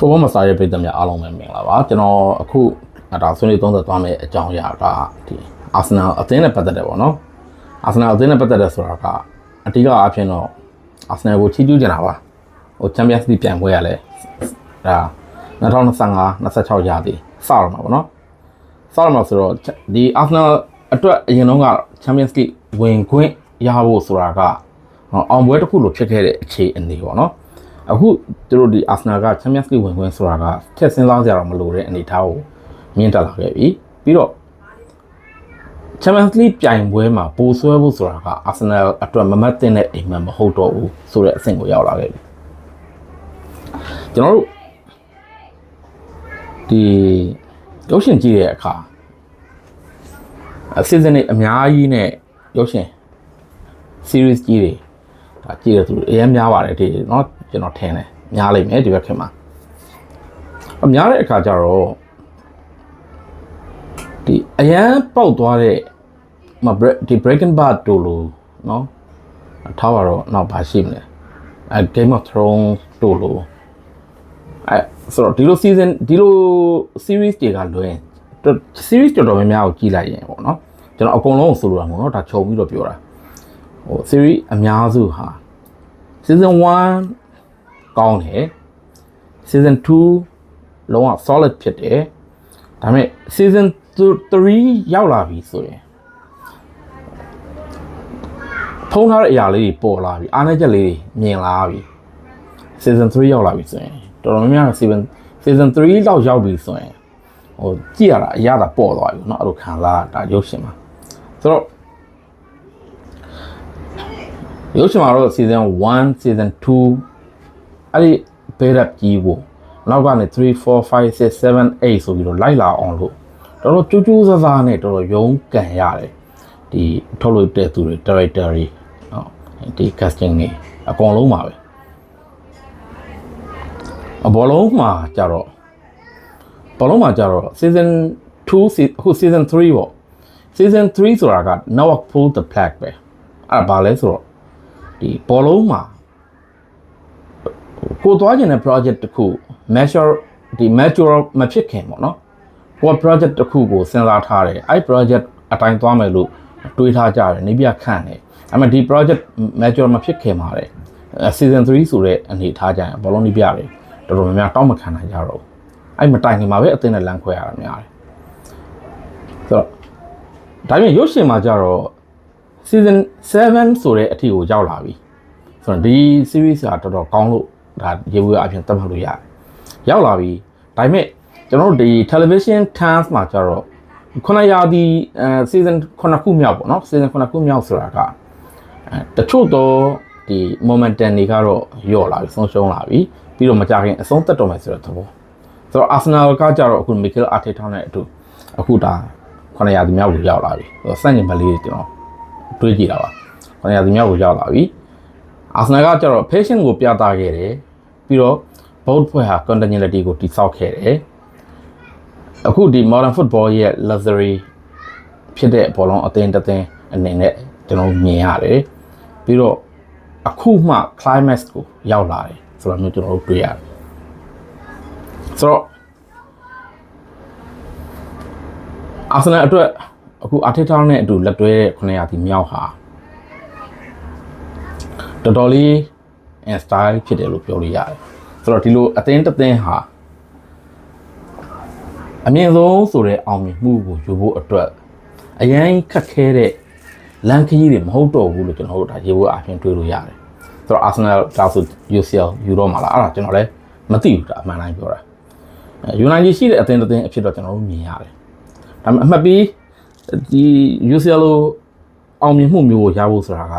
ဖိုဘောမစာရဲ့ပြည်သူများအားလုံးပဲမင်္ဂလာပါကျွန်တော်အခုဒါဆွေးနွေးသုံးသပ်သွားမယ့်အကြောင်းအရာကဒီအာဆင်နယ်အသင်းနဲ့ပတ်သက်တယ်ပေါ့နော်အာဆင်နယ်အသင်းနဲ့ပတ်သက်တယ်ဆိုတာကအတိကအဖြစ်တော့အာဆင်နယ်ကိုချီးကျူးကြတာပါဟိုချန်ပီယံစ်လိပြန်ပွဲရလဲဒါ2025 26ရာသီစတော့မှာပေါ့နော်စတော့မှာဆိုတော့ဒီအာဆင်နယ်အတွက်အရင်တော့ကချန်ပီယံစ်လိဝင်ခွင့်ရဖို့ဆိုတာကအောင်ပွဲတစ်ခုလိုဖြစ်ခဲ့တဲ့အခြေအနေပေါ့နော် အခုသူတို့ဒီအာဆင်နယ်ကချန်ပီယံစ်လိဝင်ခွင့်ဆိုတာကထက်စဉ်းစားကြတော့မလို့တဲ့အနေအထားကိုမြင်တက်လာခဲ့ပြီပြီးတော့ချန်ပီယံစ်လိပြိုင်ပွဲမှာပိုဆွဲဖို့ဆိုတာကအာဆင်နယ်အတွက်မမတ်တဲ့အိမ်မက်မဟုတ်တော့ဘူးဆိုတဲ့အဆင့်ကိုရောက်လာခဲ့ပြီကျွန်တော်တို့ဒီရုပ်ရှင်ကြည့်တဲ့အခါအစီအစဉ်တွေအများကြီးနဲ့ရုပ်ရှင် series ကြီးတွေဒါကြည့်ရသူအရင်များပါတယ်ဒီเนาะ ကျွန်တော်ထင်တယ်များလိမ့်မယ်ဒီဘက်ခင်မှာအများတဲ့အခါကျတော့ဒီအရန်ပေါက်သွားတဲ့မဒီ Breaking Bad တို့လို့เนาะထားပါတော့နောက်ဘာရှိမလဲအဲ Game of Thrones တို့လို့အဲဆိုတော့ဒီလို season ဒီလို series တွေကလွယ် series တော်တော်များများကိုကြည့်လိုက်ရင်ပေါ့เนาะကျွန်တော်အကုန်လုံးကိုဆိုလိုတာမဟုတ်เนาะဒါခြုံပြီးတော့ပြောတာဟို series အများစုဟာ season 1 ကောင်းတယ် season 2လုံးဝ solid ဖြစ်တယ်ဒါပေမဲ့ season 3ရောက်လာပြီဆိုရင်ဖုံးထားတဲ့အရာလေးတွေပေါ်လာပြီအားနည်းချက်လေးတွေမြင်လာပြီ season 3ရောက်လာပြီဆိုရင်တော်တော်များများ season season 3လောက်ရောက်ပြီဆိုရင်ဟိုကြည့်ရတာအရသာပေါ်သွားပြီเนาะအဲ့လိုခံစားတာရုပ်ရှင်မှာဆိုတော့ ရုပ်ရှင်မှာတော့ season 1 season 2 အဲ့ဒီ build up ကြီးကိုနောက်ကနေ3 4 5 6 7 8ဆိုပြီးတော့လိုက်လာအောင်လို့တော်တော်ကြိုးကြိုးစားစားနဲ့တော်တော်ရုန်းကန်ရတယ်ဒီထုတ်လို့တဲ့သူတွေ director တွေဟုတ်ဒီ casting တွေအကုန်လုံးပါပဲအဘောလုံးမှာကြတော့ဘောလုံးမှာကြတော့ season 2အခု season 3ပေါ့ season 3ဆိုတာက now pull the flag ပဲအဲ့ဒါဘာလဲဆိုတော့ဒီဘောလုံးမှာ ကိုသွားကျင်တဲ့ project တစ်ခု measure ဒီ mature မဖြစ်ခင်ပေါ့နော်ကိုက project တစ်ခုကိုစဉ်းစားထားတယ်အဲ့ project အတိုင်းသွားမယ်လို့တွေးထားကြတယ်နေပြခန့်တယ်အဲ့မဲ့ဒီ project mature မဖြစ်ခင်မှာတဲ့ season 3ဆိုတဲ့အနေထားကြရင်ဘောလုံးနေပြတယ်တော်တော်များများတောင်းမခံနိုင်ကြတော့ဘူးအဲ့မတိုင်ခင်မှာပဲအသင်းနဲ့လမ်းခွဲရတာများတယ်ဆိုတော့ဒါပေမဲ့ရုပ်ရှင်မှာကြတော့ season 7ဆိုတဲ့အထီကိုရောက်လာပြီဆိုတော့ဒီ series ကတော်တော်ကောင်းလို့ ဒါရေဘူးအပြင်သတ်မှတ်လို့ရတယ်ရောက်လာပြီဒါပေမဲ့ကျွန်တော်တို့ဒီ television terms မှာကျတော့ခုနရာဒီအဲ season ခုခုမြောက်ပေါ့နော် season ခုခုမြောက်ဆိုတာကအဲတချို့တော့ဒီ momentum တွေကတော့ယော့လာပြီဆုံးရှုံးလာပြီပြီးတော့မကြခင်အဆုံးသက်တော်မယ်ဆိုတဲ့သဘောဆိုတော့ Arsenal ကကြတော့အခု Mikel Arteta နဲ့အတူအခုဒါခုနရာဒီမြောက်ကိုရောက်လာပြီစန့်ကျင်ဘက်လေးကျွန်တော်တွေးကြည့်တာပါ။ခொနရသူမြောက်ကိုရောက်လာပြီ။အာဆနယ်ကကျတော့ patient ကိုပြသခဲ့တယ်။ ပြီးတော့ both ဖွဲ့ဟာ continuity ကိုတိစောက်ခဲ့တယ်။အခုဒီ modern football ရဲ့ luxury ဖြစ်တဲ့ဘောလုံးအသင်းတစ်သင်းအနေနဲ့ကျွန်တော်မြင်ရတယ်။ပြီးတော့အခုမှ climax ကိုရောက်လာတယ်ဆိုတော့မျိုးကျွန်တော်တို့တွေ့ရတယ်။ဆိုတော့အာဆနယ်အတွက်အခုအာတီတာနဲ့အတူလက်တွဲတဲ့900တီမြောက်ဟာတော်တော်လေး in style ဖြစ်တယ်လို့ပြောလို့ရတယ်ဆိုတော့ဒီလိုအသင်းတစ်သင်းဟာအမြင့်ဆုံးဆိုတဲ့အောင်မြင်မှုကိုယူဖို့အတွက်အရင်ခက်ခဲတဲ့လမ်းခရီးတွေမဟုတ်တော့ဘူးလို့ကျွန်တော်တို့ဒါရေဘူးအပြင်တွေးလို့ရတယ်ဆိုတော့ Arsenal ဒါဆို UCL ယူတော့မှာလားအဲ့ဒါကျွန်တော်လည်းမသိဘူးဒါအမှန်တိုင်းပြောတာယူနိုက်တက်ရှိတဲ့အသင်းတစ်သင်းအဖြစ်တော့ကျွန်တော်တို့မြင်ရတယ်ဒါပေမဲ့အမှတ်ပြီးဒီ UCL လို့အောင်မြင်မှုမျိုးကိုရဖို့ဆိုတာက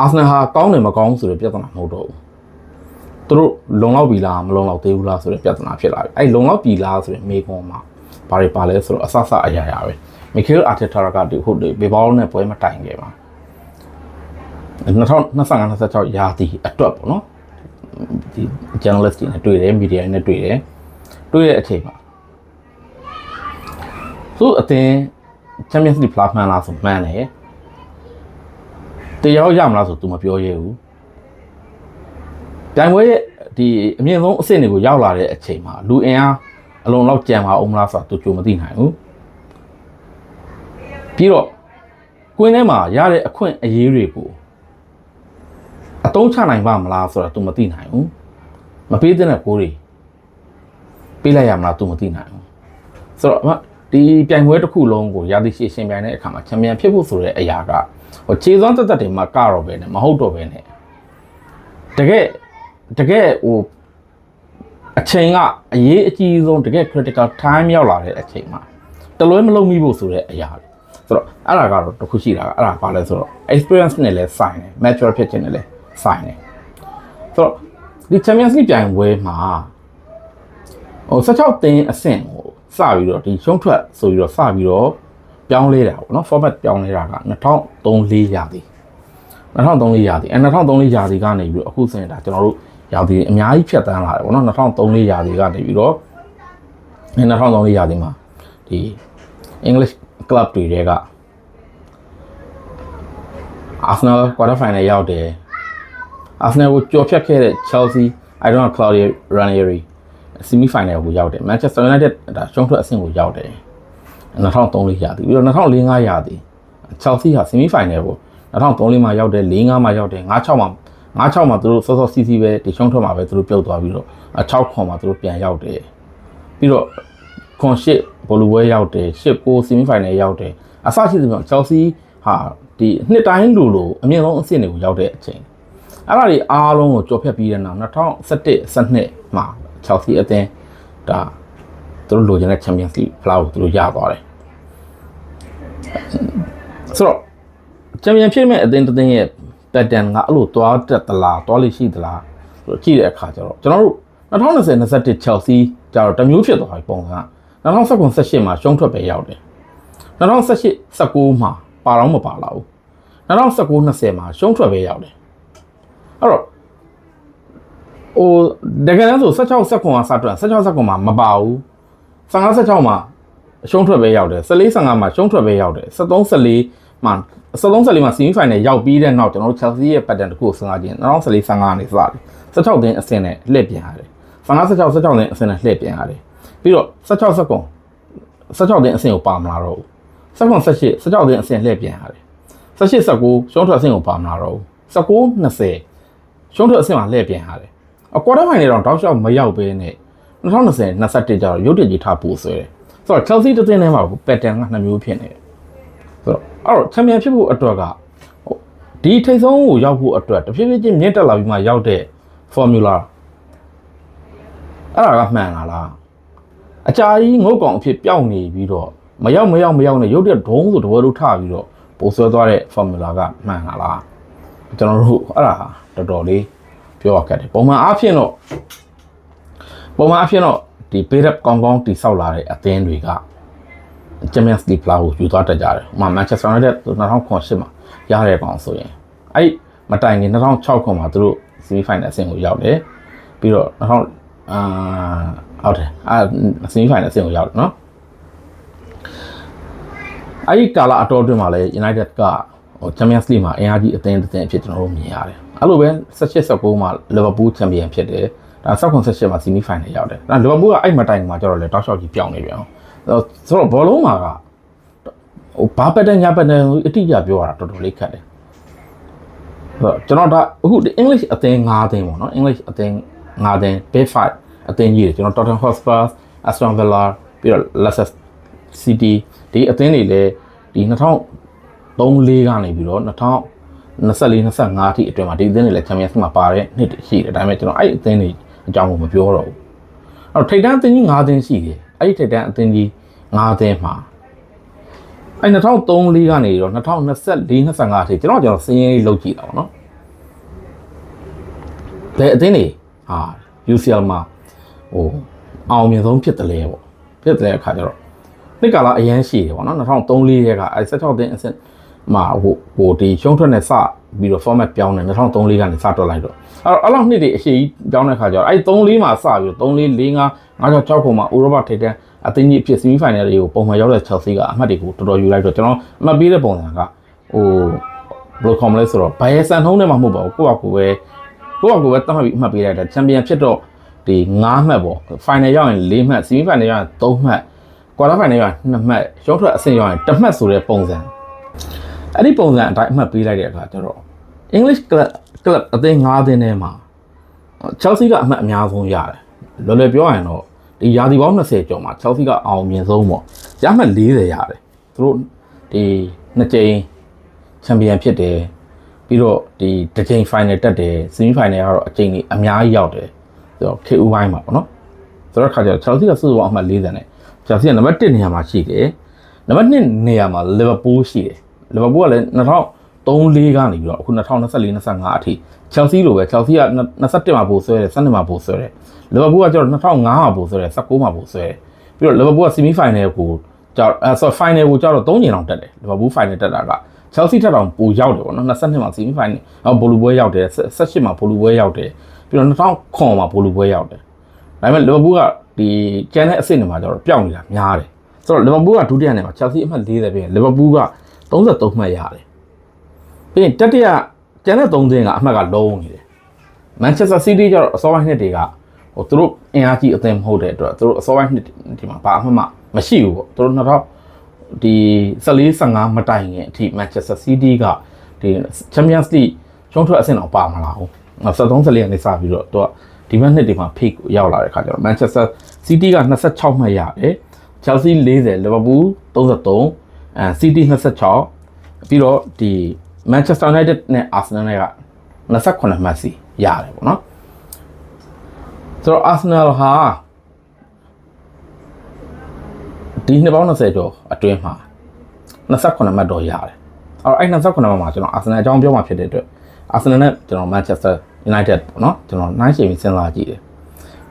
အာဆနယ်ဟာကောင်းတယ်မကောင်းဆိုတဲ့ပြဿနာမဟုတ်တော့ဘူးသူတို့လုံလောက်ပြီလားမလုံလောက်သေးဘူးလားဆိုတဲ့ပြဿနာဖြစ်လာပြီအဲ့လုံလောက်ပြီလားဆိုတဲ့မေးခွန်းမှာဘာတွေပါလဲဆိုတော့အဆဆအရာရာပဲမီကယ်အာတက်တာကဒီဟုတ်တယ်ဘေဘောင်းနဲ့ပွဲမတိုင်ခဲ့ပါ2025 26ရာသီအတွက်ပေါ့နော်ဒီ journalist တွေနဲ့တွေ့တယ် media တွေနဲ့တွေ့တယ်တွေ့တဲ့အချိန်မှာသူ့အတင်း Champions League ဖလားမှန်လားဆိုမှန်တယ် တရားရမလားဆို तू မပြောရဲဘူးတိုင်ပွဲရဲ့ ဒီအမြင့်ဆုံးအဆင့်တွေကိုရောက်လာတဲ့အချိန်မှာလူအင်အားအလုံးလောက်ကြံပါအောင်မလားဆိုတာသူကြိုမသိနိုင်ဘူးပြီးတော့ကွင်းထဲမှာရတဲ့အခွင့်အရေးတွေကိုအတုံးချနိုင်ပါမလားဆိုတာ तू မသိနိုင်ဘူးမပေးတဲ့ကိုတွေပေးလိုက်ရမလား तू မသိနိုင်ဘူးဆိုတော့အမဒီပြိုင်ပွဲတစ်ခုလုံးကိုရာသီရှည်ရှင်ပြိုင်တဲ့အခါမှာချန်ပီယံဖြစ်ဖို့ဆိုတဲ့အရာက ဟိုခြေစွမ်းတက်တက်တွေမှာကတော့ပဲနဲ့မဟုတ်တော့ပဲနဲ့တကယ်တကယ်ဟိုအချိန်ကအရေးအကြီးဆုံးတကယ် critical time ရောက်လာတဲ့အချိန်မှာတလွဲမလုံးမိဖို့ဆိုတဲ့အရာတွေဆိုတော့အဲ့ဒါကတော့တစ်ခုရှိတာကအဲ့ဒါပါလဲဆိုတော့ experience နဲ့လည်းဆိုင်တယ် mature ဖြစ်ခြင်းနဲ့လည်းဆိုင်တယ်ဆိုတော့ဒီ Champions League ပြိုင်ပွဲမှာဟို16သင်းအဆင့်ဟိုစပြီးတော့ဒီရှုံးထွက်ဆိုပြီးတော့စပြီးတော့ ပြောင်းလဲတာပေါ့နော် format ပြောင်းလဲတာက2003ရာသီ2003ရာသီအဲ2003ရာသီကနေပြီးတော့အခုဆိုရင်ဒါကျွန်တော်တို့ရာသီအများကြီးဖြတ်တန်းလာတယ်ပေါ့နော်2003ရာသီကနေပြီးတော့အဲ2003ရာသီမှာဒီ English club တွေတဲက Arsenal quarter final ရောက်တယ် Arsenal ကိုကြော်ဖြတ်ခဲ့တဲ့ Chelsea I don't know Claudio Ranieri semi final ကိုရောက်တယ် Manchester United ဒါရှုံးထွက်အဆင့်ကိုရောက်တယ် 2003လေးရာသီပြီးတော့2004ရာသီ Chelsea ဟာ semi final ကို2003မှာရောက်တယ်4-5မှာရောက်တယ်5-6မှာ5-6မှာသူတို့စောစောစီးစီးပဲဒီရှုံးထွက်မှာပဲသူတို့ပြုတ်သွားပြီးတော့6ခွန်မှာသူတို့ပြန်ရောက်တယ်ပြီးတော့ခွန်ရှစ်ဘောလူပွဲရောက်တယ်ရှစ်ကို semi final ရောက်တယ်အစရှိသဖြင့် Chelsea ဟာဒီနှစ်တိုင်းလူလိုအမြင့်ဆုံးအဆင့်တွေကိုရောက်တဲ့အချိန်အဲ့ဒါတွေအားလုံးကိုကြော်ဖြတ်ပြီးတဲ့နောက်2017 12မှာ Chelsea အသင်းဒါ သူတို့လိုချင်တဲ့ Champions League ဖလားကိုသူတို့ရသွားတယ်ဆိုတော့ Champion ဖြစ်မဲ့အသင်းတစ်သင်းရဲ့ pattern ကအဲ့လိုတွားတက်သလားတွားလိရှိသလားဆိုတော့ကြည့်တဲ့အခါကျတော့ကျွန်တော်တို့2020 21 Chelsea ကျတော့တမျိုးဖြစ်သွားပြီပုံစံက2019 18မှာရှုံးထွက်ပဲရောက်တယ်2018 19မှာပါတော့မပါလာဘူး2019 20မှာရှုံးထွက်ပဲရောက်တယ်အဲ့တော့ဟိုတကယ်တမ်းဆို16 19ကစတွက်16 19မှာမပါဘူး 15 16မှာရှုံးထွက်ပဲရောက်တယ်14 15မှာရှုံးထွက်ပဲရောက်တယ်73 14မှာ73 14မှာ semi final ရောက်ပြီးတဲ့နောက်ကျွန်တော်တို့ Chelsea ရဲ့ pattern တစ်ခုကိုစဉ်းစားကြည့်2014 15ကနေစတယ်16တင်းအဆင့်နဲ့လှည့်ပြန်ရတယ်15 16 16တင်းအဆင့်နဲ့လှည့်ပြန်ရတယ်ပြီးတော့16 19 16တင်းအဆင့်ကိုပါမလာတော့ဘူး16 18 16တင်းအဆင့်လှည့်ပြန်ရတယ်18 19ရှုံးထွက်အဆင့်ကိုပါမလာတော့ဘူး19 20ရှုံးထွက်အဆင့်မှာလှည့်ပြန်ရတယ်အကွာတာဖိုင်နေတော့တောက်လျှောက်မရောက်ဘဲနဲ့ 2020 21ကျတော့ရုပ်တရက်ကြီးထားပို့ဆွဲတယ်ဆိုတော့ Chelsea တစ်သင်းထဲမှာ pattern ကနှစ်မျိုးဖြစ်နေတယ်ဆိုတော့အဲ့တော့ချန်ပီယံဖြစ်ဖို့အတွက်ကဟိုဒီထိပ်ဆုံးကိုရောက်ဖို့အတွက်တဖြည်းဖြည်းချင်းမြင့်တက်လာပြီးမှရောက်တဲ့ formula အဲ့ဒါကမှန်လားလားအကြာကြီးငုတ်ကောင်အဖြစ်ပျောက်နေပြီးတော့မရောက်မရောက်မရောက်နဲ့ရုပ်တရက်ဒုံးဆိုတဝဲလို့ထပြီးတော့ပိုဆွဲသွားတဲ့ formula ကမှန်လားလားကျွန်တော်တို့အဲ့ဒါတော်တော်လေးပြောရခဲ့တယ်ပုံမှန်အားဖြင့်တော့ ပုံမှန်အားဖြင့်တော့ဒီ pay up ကောင်းကောင်းတိဆောက်လာတဲ့အသင်းတွေက Champions League ဖလားကိုယူသွားတတ်ကြတယ်။ဥပမာ Manchester United 2008မှာရတဲ့ကောင်ဆိုရင်အဲ့မတိုင်ခင်2006ခုမှာသူတို့ semi final အဆင့်ကိုရောက်တယ်။ပြီးတော့2000အာဟုတ်တယ်အာ semi final အဆင့်ကိုရောက်တယ်နော်။အဲ့ဒီကာလအတော်အတွင်းမှာလည်း United ကဟို Champions League မှာအင်အားကြီးအသင်းတစ်သင်းအဖြစ်ကျွန်တော်တို့မြင်ရတယ်။အဲ့လိုပဲ18 19မှာ Liverpool Champion ဖြစ်တယ်။ ဒါ19 18မှာ semi final ရောက်တယ်။ဒါ Liverpool ကအဲ့မတိုင်မှာကျတော့လေတောက်လျှောက်ကြီးပြောင်းနေပြန်အောင်။ဆိုတော့ဘောလုံးမှာကဟိုဘာပတ်တဲ့ညာပတ်တဲ့အတိအကျပြောရတာတော်တော်လေးခက်တယ်။ဆိုတော့ကျွန်တော်ဒါအခု English အသင်း၅အသင်းပေါ့နော် English အသင်း၅အသင်း Big 5အသင်းကြီးတွေကျွန်တော် Tottenham Hotspur, Aston Villa ပြီးတော့ Leicester City ဒီအသင်းတွေလည်းဒီ2003 4ကနေပြီးတော့2024 25အထိအတွင်းမှာဒီအသင်းတွေလည်း Champions League မှာပါတဲ့နှစ်ရှိတယ်ဒါပေမဲ့ကျွန်တော်အဲ့အသင်းတွေ အကြောင်းကိုမပြောတော့ဘူးအဲ့တော့ထိပ်တန်းအသင်းကြီး၅အသင်းရှိတယ်အဲ့ဒီထိပ်တန်းအသင်းကြီး၅အသင်းမှာအဲ့2003 4ကနေတော့2024 25အထိကျွန်တော်ကျွန်တော်စင်းရေးလုပ်ကြည့်တာပေါ့နော်ဘယ်အသင်းတွေဟာ UCL မှာဟိုအောင်မြင်ဆုံးဖြစ်တယ်လေပေါ့ဖြစ်တဲ့အခါကျတော့နှစ်ကာလအရန်ရှိတယ်ပေါ့နော်2003 4ရဲကအဲ16တင်းအဆင့်မှာဟိုဟိုဒီရှုံးထွက်နဲ့စ ပြီးတော့ format ပြောင်းတယ်2003 4ကနေစတွက်လိုက်တော့အဲ့တော့အဲ့လောက်နှစ်တွေအရှိကြီးပြောင်းတဲ့ခါကျတော့အဲ့3 4မှာစပြီးတော့3 4 4 5 5 6 6ခုမှာဥရောပထိပ်တန်းအသင်းကြီးအဖြစ် semi final တွေကိုပုံမှန်ရောက်တဲ့ Chelsea ကအမှတ်တွေကိုတော်တော်ယူလိုက်တော့ကျွန်တော်အမှတ်ပေးတဲ့ပုံစံကဟိုဘယ်လိုခေါ်မလဲဆိုတော့ဘိုင်ယဆန်ထုံးနဲ့မှမဟုတ်ပါဘူးကိုယ့်အကူပဲကိုယ့်အကိုပဲတတ်မှတ်ပြီးအမှတ်ပေးလိုက်တယ်ချန်ပီယံဖြစ်တော့ဒီ9မှတ်ပေါ့ဖိုင်နယ်ရောက်ရင်4မှတ်ဆီမီဖိုင်နယ်ရောက်ရင်3မှတ်ကွာတာဖိုင်နယ်ရောက်ရင်2မှတ်ရှုံးထွက်အဆင့်ရောက်ရင်1မှတ်ဆိုတဲ့ပုံစံအဲ့ဒီပုံစံအတိုင်းအမှတ်ပေးလိုက်တဲ့အခါကျတော့ English club club အသင်း9သင်းထဲမှာ Chelsea ကအမှတ်အများဆုံးရတယ်လွယ်လွယ်ပြောရရင်တော့ဒီရာသီပေါင်း20ကျော်မှာ Chelsea ကအောင်မြင်ဆုံးပေါ့ရမှတ်40ရတယ်သူတို့ဒီနှစ်ကြိမ်ချန်ပီယံဖြစ်တယ်ပြီးတော့ဒီတစ်ကြိမ် final တက်တယ် semi final ကတော့အကြိမ်ကြီးအများကြီးရောက်တယ်ဆိုတော့ခေဦးပိုင်းမှာပေါ့နော်ဆိုတော့ခါကျတော့ Chelsea ကစုစုပေါင်းအမှတ်40နဲ့ Chelsea ကနံပါတ်1နေရာမှာရှိတယ်နံပါတ်2နေရာမှာ Liverpool ရှိတယ် Liverpool ကလည်း 2003-4ကနေပြီးတော့အခု2024-25အထိ Chelsea လိုပဲ Chelsea က21မှာပိုဆွဲတယ်12မှာပိုဆွဲတယ် Liverpool ကကျတော့2005မှာပိုဆွဲတယ်19မှာပိုဆွဲတယ်ပြီးတော့ Liverpool က semi final ကိုကျတော့အဲဆို final ကိုကျတော့3ညင်အောင်တက်တယ် Liverpool final တက်တာက Chelsea ထက်တောင်ပိုရောက်တယ်ပေါ့နော်22မှာ semi final ဟောဘိုလူပွဲရောက်တယ်18မှာဘိုလူပွဲရောက်တယ်ပြီးတော့2009မှာဘိုလူပွဲရောက်တယ်ဒါပေမဲ့ Liverpool ကဒီကျန်တဲ့အဆင့်တွေမှာကျတော့ပျောက်နေတာများတယ်ဆိုတော့ Liverpool ကဒုတိယနေမှာ Chelsea အမှတ်40ပြင် Liverpool က33မှတ်ရတယ် ပြီးရင်တတိယကျန်တဲ့3သင်းကအမှတ်ကလုံးနေတယ် Manchester City ကျတော့အစောပိုင်းနှစ်တွေကဟိုသူတို့အင်အားကြီးအသင်းမဟုတ်တဲ့အတွက်သူတို့အစောပိုင်းနှစ်ဒီမှာဘာအမှတ်မှမရှိဘူးပေါ့သူတို့2000ဒီ14 15မတိုင်ခင်အထိ Manchester City ကဒီ Champions League ရှုံးထွက်အဆင့်တော့ပါမလာဘူး73 14ကနေစပြီးတော့သူကဒီဘက်နှစ်ဒီမှာ peak ကိုရောက်လာတဲ့ခါကျတော့ Manchester City က26မှတ်ရတယ် Chelsea 40 Liverpool 33အဲ City 26ပြီးတော့ဒီ Manchester United နဲ့ Arsenal နဲ့က28မှတ်စီရတယ်ပေါ့နော်ဆိုတော့ Arsenal ဟာဒီနှစ်ပေါင်း20ကျော်အတွင်းမှာ28မှတ်တော့ရတယ်အဲ့တော့အဲ့28မှတ်မှာကျွန်တော် Arsenal အကြောင်းပြောမှဖြစ်တဲ့အတွက် Arsenal နဲ့ကျွန်တော် Manchester United ပေါ့နော်ကျွန်တော်နိုင်ချိန်ပြီးစဉ်းစားကြည့်တယ်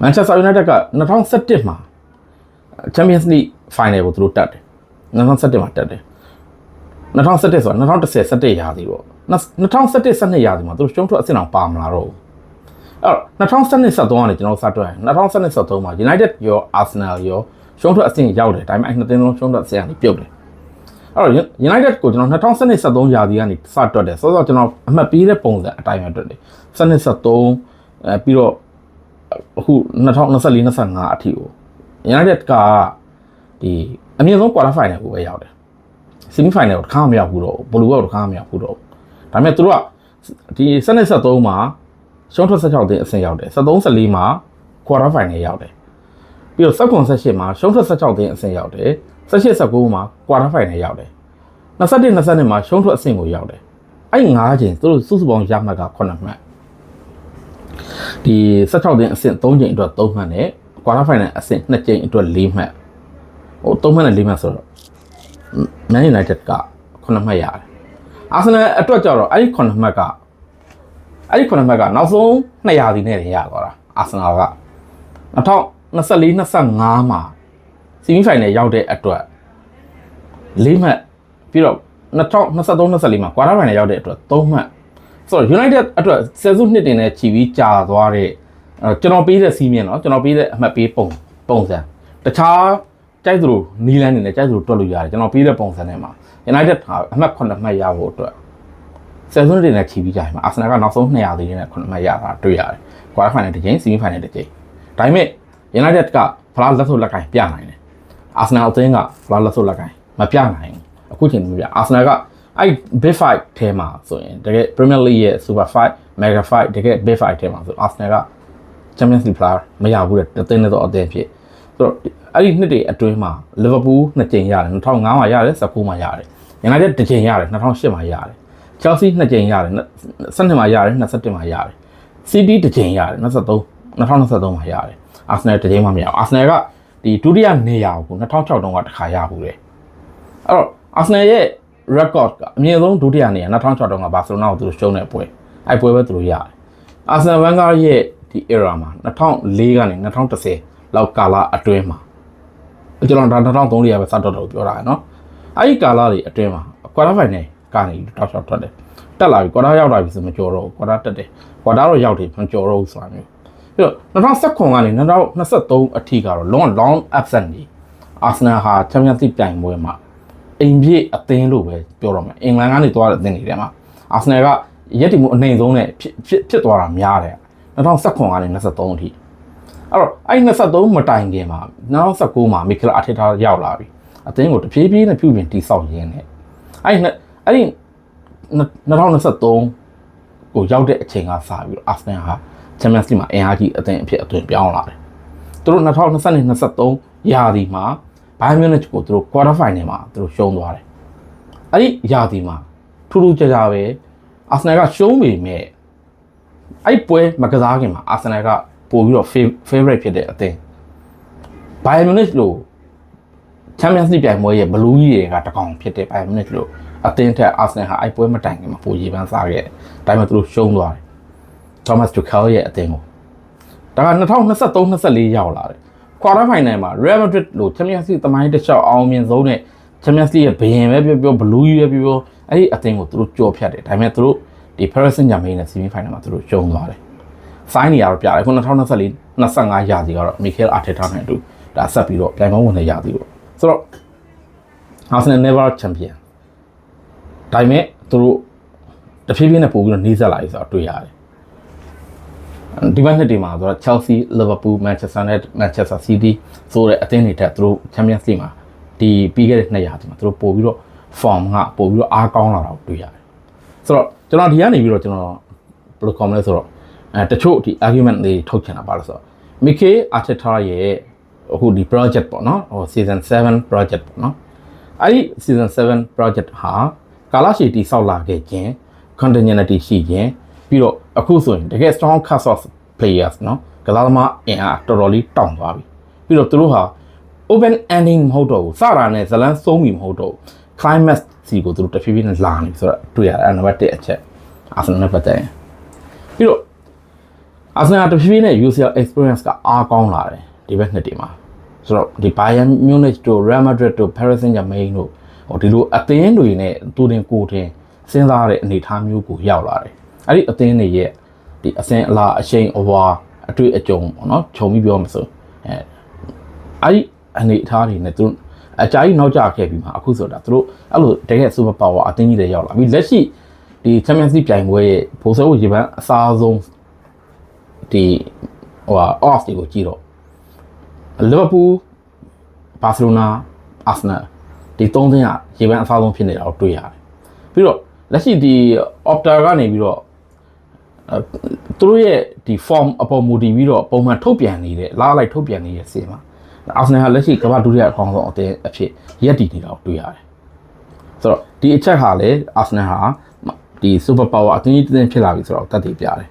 Manchester United က2017မှာ Champions League Final ကိုသူတို့တက်တယ်2017မှာတက်တယ် 2017ဆိုတာ2010 17ရာသီပေါ့2017 12ရာသီမှာသူတို့ရှုံးထွက်အဆင့်အောင်ပါမလာတော့ဘူးအဲ့တော့2017 13ကနေကျွန်တော်စတွက်ရင်2017 13မှာ United ရော Arsenal ရောရှုံးထွက်အဆင့်ရောက်တယ်ဒါပေမဲ့အဲ့နှစ်သင်းလုံးရှုံးထွက်အဆင့်ကနေပြုတ်တယ်အဲ့တော့ United ကိုကျွန်တော်2017 13ရာသီကနေစတွက်တယ်ဆိုတော့ကျွန်တော်အမှတ်ပေးတဲ့ပုံစံအတိုင်းပဲတွက်တယ်17 13အဲပြီးတော့အခု2024 25အထိကို United ကဒီအမြင့်ဆုံး quarter final ကိုပဲရောက်တယ် semi final ကိုတစ်ခါမှမရောက်ဘူးတော့ဘလူးကောတစ်ခါမှမရောက်ဘူးတော့ဒါပေမဲ့သူတို့ကဒီ7နဲ့73မှာရှုံးထွက်16တင်းအဆင့်ရောက်တယ်73 14မှာ quarter final ရောက်တယ်ပြီးတော့7 18မှာရှုံးထွက်16တင်းအဆင့်ရောက်တယ်18 19မှာ quarter final ရောက်တယ်21 22မှာရှုံးထွက်အဆင့်ကိုရောက်တယ်အဲ့5ချိန်သူတို့စုစုပေါင်းရမှတ်က9မှတ်ဒီ16တင်းအဆင့်3ချိန်အတွက်3မှတ်နဲ့ quarter final အဆင့်2ချိန်အတွက်4မှတ်ဟို3မှတ်နဲ့4မှတ်ဆိုတော့ Man United က9မှတ်ရတယ်။ Arsenal အတွက်ကြတော့အဲ့ဒီ9မှတ်ကအဲ့ဒီ9မှတ်ကနောက်ဆုံး200ဒီနဲ့ရသွားတာ Arsenal က2024 25မှာ semi final ရောက်တဲ့အတွက်၄မှတ်ပြီးတော့2023 24မှာ quarter final ရောက်တဲ့အတွက်3မှတ်ဆိုတော့ United အတွက်ဆယ်စုနှစ်တင်နဲ့ချီပြီးကြာသွားတဲ့ကျွန်တော်ပေးတဲ့စီးမြင်เนาะကျွန်တော်ပေးတဲ့အမှတ်ပေးပုံပုံစံတခြား ကြိုက်သလိုနီးလန်းနေနဲ့ကြိုက်သလိုတွက်လို့ရတယ်ကျွန်တော်ပေးတဲ့ပုံစံနဲ့မှာ United ဟာအမှတ်9မှတ်ရဖို့အတွက်ဆယ်စုနှစ်တွေနဲ့ချီပြီးကြရင်မှာ Arsenal ကနောက်ဆုံး200သေးတဲ့9မှတ်ရတာတွေ့ရတယ်။ quarter final တစ်ကြိမ် semi final တစ်ကြိမ်ဒါပေမဲ့ United ကဖလားလက်ဆုပ်လက်ကင်ပြနိုင်တယ်။ Arsenal အသင်းကဖလားလက်ဆုပ်လက်ကင်မပြနိုင်ဘူး။အခုချိန်မျိုးပြ Arsenal ကအဲ့ big fight ထဲမှာဆိုရင်တကယ် Premier League ရဲ့ super fight mega fight တကယ် big fight ထဲမှာဆို Arsenal က Champions League ဖလားမရဘူးတဲ့တသင်းနဲ့တော့အသင်းဖြစ်ဆိုတော့ အဲ့ဒီနှစ်တွေအတွင်းမှာ Liverpool နှစ်ကြိမ်ရတယ်2005မှာရတယ်19မှာရတယ် United တစ်ကြိမ်ရတယ်2008မှာရတယ် Chelsea နှစ်ကြိမ်ရတယ်12မှာရတယ်21မှာရတယ် City တစ်ကြိမ်ရတယ်23 2023မှာရတယ် Arsenal တစ်ကြိမ်မှမရဘူး Arsenal ကဒီဒုတိယနေရာကို2006တုန်းကတစ်ခါရဘူးတယ်အဲ့တော့ Arsenal ရဲ့ record ကအမြင့်ဆုံးဒုတိယနေရာ2006တုန်းကဘာစီလိုနာကိုသူတို့ရှုံးတဲ့ပွဲအဲ့ပွဲပဲသူတို့ရတယ် Arsenal Wenger ရဲ့ဒီ era မှာ2004ကနေ2010လောက်ကာလအတွင်းမှာ ကျွန်တော်ဒါ2003လေးရပဲစတော့တော့ပြောတာရယ်နော်အဲ့ဒီကာလတွေအတွင်းမှာ quarter final ကနေတောက်လျှောက်ထွက်တယ်တက်လာပြီ quarter ရောက်လာပြီဆိုမကြော်တော့ဘူး quarter တက်တယ် quarter တော့ရောက်တယ်မကြော်တော့ဘူးဆိုတာမျိုးပြီးတော့2019ကနေ2023အထိကတော့ long long absent ကြီး Arsenal ဟာ Champions League ပြိုင်ပွဲမှာအိမ်ပြည့်အသင်းလို့ပဲပြောတော့မယ်အင်္ဂလန်ကနေသွားတဲ့အသင်းတွေထဲမှာ Arsenal ကရက်တီမှုအနေဆုံးနဲ့ဖြစ်ဖြစ်ဖြစ်သွားတာများတယ်2019ကနေ23အထိ အဲ့တော့အဲ့23မတိုင်ခင်မှာ2019မှာမီကယ်အာထက်တာရောက်လာပြီအသင်းကိုတဖြည်းဖြည်းနဲ့ပြုပြင်တိဆောက်ရင်းနဲ့အဲ့ဒီအဲ့ဒီ2023ကိုရောက်တဲ့အချိန်ကစပြီးတော့အာဆင်နယ်ဟာချန်ပီယံစ်လိမှာအင်အားကြီးအသင်းအဖြစ်အသွင်ပြောင်းလာတယ်သူတို့2022 23ရာသီမှာဘိုင်မြူနစ်ကိုသူတို့ quarter final မှာသူတို့ရှုံးသွားတယ်အဲ့ဒီရာသီမှာထူးထူးခြားခြားပဲအာဆင်နယ်ကရှုံးပေမဲ့အဲ့ပွဲမကစားခင်မှာအာဆင်နယ်က ပို့ပြီးတော့ favorite ဖြစ်တဲ့အသင်းဘိုင်မြူနစ်လို့ချန်ပီယံစ်လိပြိုင်ပွဲရဲ့ဘလူးကြီးတွေကတကောင်ဖြစ်တဲ့ဘိုင်မြူနစ်လို့အသင်းထက်အာဆင်နယ်ဟာအဲ့ပွဲမတိုင်ခင်မှာပိုရေပန်းစားခဲ့တယ်ဒါပေမဲ့သူတို့ရှုံးသွားတယ် Thomas Tuchel ရဲ့အသင်းကိုဒါက2023 24ရောက်လာတယ် quarter final မှာ Real Madrid လို့ Champions League တမိုင်းတစ်လျှောက်အောင်မြင်ဆုံးနဲ့ Champions League ရဲ့ဘယင်ပဲပြောပြော blue ပဲပြောပြောအဲ့ဒီအသင်းကိုသူတို့ကြော်ဖြတ်တယ်ဒါပေမဲ့သူတို့ဒီ Paris Saint-Germain နဲ့ semi final မှာသူတို့ရှုံးသွားတယ် ဆိုင်းနေရတော့ပြတယ်ခု2024 25ရာသီကတော့ Mikel Arteta နဲ့အတူဒါဆက်ပြီးတော့ပြိုင်ပွဲဝင်တဲ့ရာသီပေါ့ဆိုတော့ Arsenal never champion ဒါပေမဲ့သူတို့တဖြည်းဖြည်းနဲ့ပို့ပြီးတော့နှီးစက်လာပြီဆိုတော့တွေ့ရတယ်ဒီဘက်နှစ်ဒီမှာဆိုတော့ Chelsea, Liverpool, Manchester United, Manchester City ဆိုတဲ့အသင်းတွေတက်သူတို့ Champions League မှာဒီပြီးခဲ့တဲ့နှစ်ရာသီမှာသူတို့ပို့ပြီးတော့ form ကပို့ပြီးတော့အားကောင်းလာတာကိုတွေ့ရတယ်ဆိုတော့ကျွန်တော်ဒီကနေပြီးတော့ကျွန်တော်ဘယ်လိုခေါ်မလဲဆိုတော့ အဲတချို့ဒီ argument တွေထုတ်ချင်တာပါလို့ဆိုတော့ Mikel Arteta ရဲ့အခုဒီ project ပေါ့နော်ဟို season 7 project ပေါ့နော်အဲ့ဒီ season 7 project ဟာကာလရှည်တိဆောက်လာခဲ့ခြင်း continuity ရှိခြင်းပြီးတော့အခုဆိုရင်တကယ် strong cast of players နော်ကစားသမားအင်အားတော်တော်လေးတောင့်သွားပြီပြီးတော့သူတို့ဟာ open ending မဟုတ်တော့ဘူးစတာနဲ့ဇလန်းဆုံးပြီမဟုတ်တော့ဘူး climax စီကိုသူတို့တဖြည်းဖြည်းနဲ့လာနေပြီဆိုတော့တွေ့ရတယ်အဲ့နံပါတ်1အချက်အာဆင်နယ်နဲ့ပတ်သက်ရင်ပြီးတော့ Arsenal တဖြည်းဖြည်းနဲ့ UCL experience ကအားကောင်းလာတယ်ဒီဘက်နှစ်တည်းမှာဆိုတော့ဒီ Bayern Munich တို့ Real Madrid တို့ Paris Saint-Germain တို့ဟိုဒီလိုအသင်းတွေနဲ့သူတင်ကိုယ်တင်စဉ်းစားတဲ့အနေအထားမျိုးကိုရောက်လာတယ်အဲ့ဒီအသင်းတွေရဲ့ဒီအစင်အလားအရှိန်အဝါအတွေ့အကြုံပေါ့နော်ခြုံပြီးပြောမှဆိုအဲအဲ့ဒီအနေအထားတွေနဲ့သူတို့အကြိုက်နောက်ကျခဲ့ပြီးမှအခုဆိုတာသူတို့အဲ့လိုတကယ် super power အသင်းကြီးတွေရောက်လာပြီးလက်ရှိဒီ Champions League ပြိုင်ပွဲရဲ့ဘိုးစောရေပန်းအစားဆုံး ဒီဟိုဟာ off တွေကိုကြည့်တော့ Liverpool Barcelona Arsenal ဒီသုံးသင်းကရေပန်းအစားဆုံးဖြစ်နေတာကိုတွေ့ရတယ်ပြီးတော့လက်ရှိဒီ Opta ကနေပြီးတော့အဲသူတို့ရဲ့ဒီ form အပေါ်မူတည်ပြီးတော့ပုံမှန်ထုတ်ပြန်နေတဲ့လားလိုက်ထုတ်ပြန်နေတဲ့စီမှာအာဆင်နယ်ကလက်ရှိကမ္ဘာဒုတိယအကောင်းဆုံးအသင်းအဖြစ်ရက်တည်နေတာကိုတွေ့ရတယ်ဆိုတော့ဒီအချက်ဟာလေအာဆင်နယ်ဟာဒီ super power အသင်းကြီးတစ်သင်းဖြစ်လာပြီဆိုတော့တတ်တည်ပြတယ်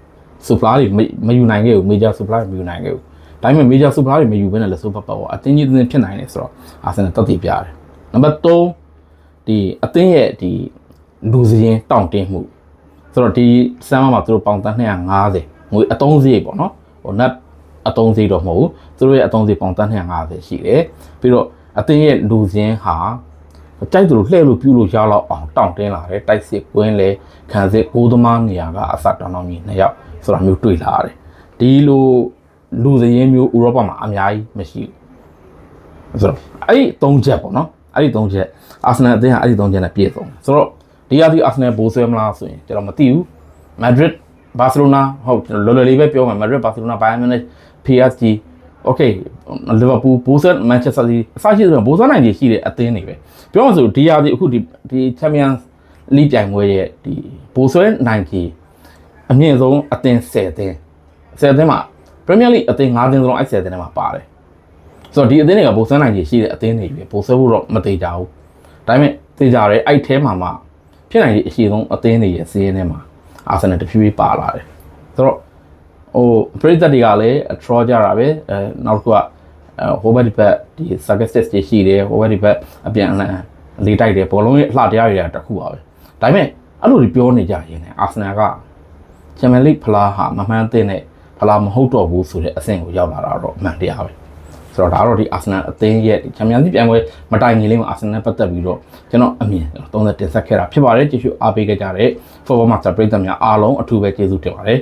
supply တွေမယူနိုင်ခဲ့ဘူး major supply မယူနိုင်ခဲ့ဘူးဒါပေမဲ့ major supply တွေမယူဘဲနဲ့လည်း super power အသင်းကြီးတစ်သင်းဖြစ်နိုင်တယ်ဆိုတော့အာဆင်နယ်တတ်တည်ပြတယ်နံပါတ်3ဒီအသင်းရဲ့ဒီလူစည်းရင်တောင့်တင်းမှုဆိုတော့ဒီစမ်းမမှာသူတို့ပေါင်တန်း250ငွေအတုံးစရိတ်ပေါ့နော်ဟို net အတုံးစရိတ်တော့မဟုတ်ဘူးသူတို့ရဲ့အတုံးစရိတ်ပေါင်တန်း250ရှိတယ်ပြီးတော့အသင်းရဲ့လူစည်းဟာကြိုက်သူလို့လှည့်လို့ပြုလို့ရတော့အောင်တောင့်တင်းလာတယ်တိုက်စစ်ကွင်းလေခံစစ်ကိုးသမားနေရာကအစတောင်းတောင်းကြီးနှစ်ယောက် ဆိုတာမျိုးတွေ့လာရတယ်ဒီလိုလူစည်းမျိုးဥရောပမှာအများကြီးမရှိဘူးဆိုတော့အဲ့ဒီ၃ချက်ပေါ့နော်အဲ့ဒီ၃ချက်အာဆင်နယ်အသင်းကအဲ့ဒီ၃ချက်နဲ့ပြည့်စုံတယ်ဆိုတော့ဒီရာသီအာဆင်နယ်ဘိုးဆွဲမလားဆိုရင်ကျွန်တော်မသိဘူးမက်ဒရစ်ဘာစီလိုနာဟုတ်လော်လော်လေးပဲပြောမယ်မက်ဒရစ်ဘာစီလိုနာဘိုင်ယန်မြူနစ် PSG okay လီဗာပူးဘိုးဆွဲမန်ချက်စတာစီအစရှိဆိုတော့ဘိုးဆွဲနိုင်ကြီးရှိတဲ့အသင်းတွေပဲပြောမှဆိုဒီရာသီအခုဒီဒီချန်ပီယံလိပြိုင်ပွဲရဲ့ဒီဘိုးဆွဲနိုင်ကြီး အမြင့်ဆုံးအသင်း10အသင်း10အသင်းမှာပရီးမီယာလိအသင်း9သင်းစလုံးအဲ့10အသင်းထဲမှာပါတယ်ဆိုတော့ဒီအသင်းတွေကဘိုးဆွဲနိုင်ကြီးရှိတဲ့အသင်းတွေပဲဘိုးဆွဲဖို့တော့မသေးကြဘူးဒါပေမဲ့သေကြတယ်အဲ့ထဲမှာမှဖြစ်နိုင်တဲ့အရှိဆုံးအသင်းတွေရဲ့စီးရင်ထဲမှာအာဆင်နယ်တဖြည်းဖြည်းပါလာတယ်ဆိုတော့ဟိုပရိသတ်တွေကလည်း draw ကြတာပဲအဲနောက်တစ်ခုကအဲဟိုဘက်ဒီဘက်ဒီ success တွေရှိတယ်ဟိုဘက်ဒီဘက်အပြန်အလှန်လေးတိုက်တယ်ဘောလုံးရဲ့အလှတရားတွေကတစ်ခုပါပဲဒါပေမဲ့အဲ့လိုတွေပြောနေကြရင်အာဆင်နယ်က ချန်ပီယံလိဖလားဟာမမှန်တဲ့နဲ့ဖလားမဟုတ်တော့ဘူးဆိုတဲ့အဆင့်ကိုရောက်လာတာတော့အမှန်တရားပဲဆိုတော့ဒါကတော့ဒီအာဆင်နယ်အသင်းရဲ့ချန်ပီယံလိပြိုင်ပွဲမတိုင်ခင်လေးမှာအာဆင်နယ်ပတ်သက်ပြီးတော့ကျွန်တော်အမြင်30တင်ဆက်ခဲ့တာဖြစ်ပါတယ်ကျေးဇူးအားပေးခဲ့ကြတဲ့ Football Master ပရိသတ်များအားလုံးအထူးပဲကျေးဇူးတင်ပါတယ်